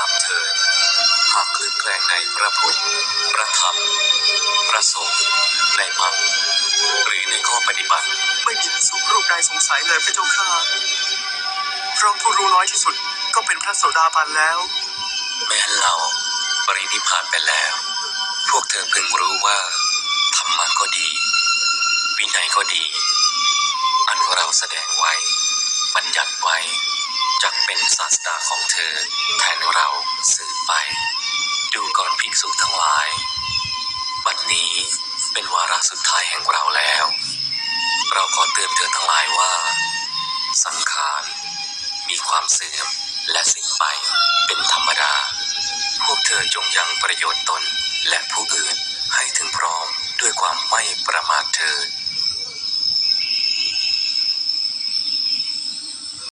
ามเธอหากเคลื่อนแกลงในพระพุทธ พระธรรม พระสงฆ์ในมรรคหรือในข้อปฏิบัติ ไม่มีพิสุรูปใดสงสัยเลยพระเจ้าค่ะเพราะผู้รู้น้อยที่สุดก็เป็นพระโสดาบันแล้ว แม้เราปรินิพานไปแล้ว พวกเธอเพึงรู้ว่าธรรมะก็ดี วินัยก็ดี อันเราแสดงไว้ บัญญัติไว้ จักเป็นศาสดาของเธอ แทนเราสืบไป ดูก่อนภิกษุทั้งหลาย บัดนี้เป็นวาระสุดท้ายแห่งเราแล้ว เราขอเตือนเธอทั้งหลายว่า สังขารมีความเสื่อมและสิ้นไปเป็นธรรมดา พวกเธอจงยังประโยชน์ตนและผู้อื่นให้ถึงพร้อมด้วยความไม่ประมาท